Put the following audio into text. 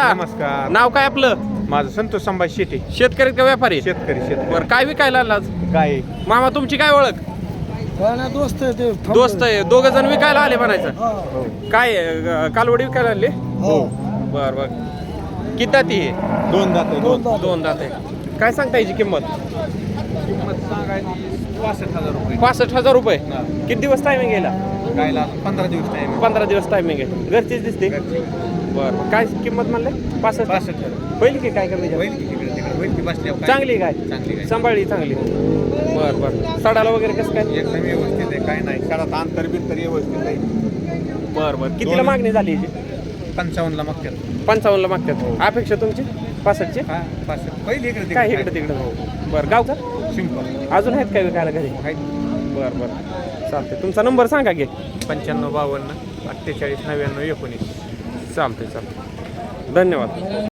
दादा नमस्कार. नाव काय आपलं? माझं संतोष संभाजी शेटे. शेतकरी का व्यापारी? शेतकरी शेतकरी. बरं काय विकायला आला आज? काय? मामा तुमची काय ओळख? दोस्त आहे ते दोस्त आहे. दोघ जण विकायला आले म्हणायचं. हो. काय आहे, कालवडी विकायला आले हो. बर बर. किती दाती हे दोन दात दोन. दोन दात आहे. काय सांगता याची किंमत? किंमत सांगायची पासष्ट हजार रुपये. पासष्ट हजार रुपये. हा. किती दिवस टायमिंग गेला गायला पंधरा दिवस टाइम पंधरा दिवस टायमिंग आहे. घरचीच दिसते. बर काय किंमत म्हणले? पासष्ट. पासष्ट. पहिली की काय करायची होईल की तिकडे तिकडे होईल की बसल्या चांगली काय? चांगली काय? सांभाळली चांगली. बर बर. सडाला वगैरे कसं काय? एकदम व्यवस्थित आहे काय नाही. शाळात अंतर बिंतर व्यवस्थित आहे. बर बर. कितीला दोन- मागणी झाली याची? पंचावन्नला मागतात. पंचावन्नला मागतात. अपेक्षा तुमची? पासष्टची? हा पहिली इकडे काय इकडे तिकडे? हो. बरं गाव का सिंपल अजून आहेत काय विकायला घरी? बरं बरं. चालतंय. तुमचा नंबर सांगा की. पंच्याण्णव बावन्न अठ्ठेचाळीस नव्याण्णव एकोणीस. चालतंय चालतंय. धन्यवाद.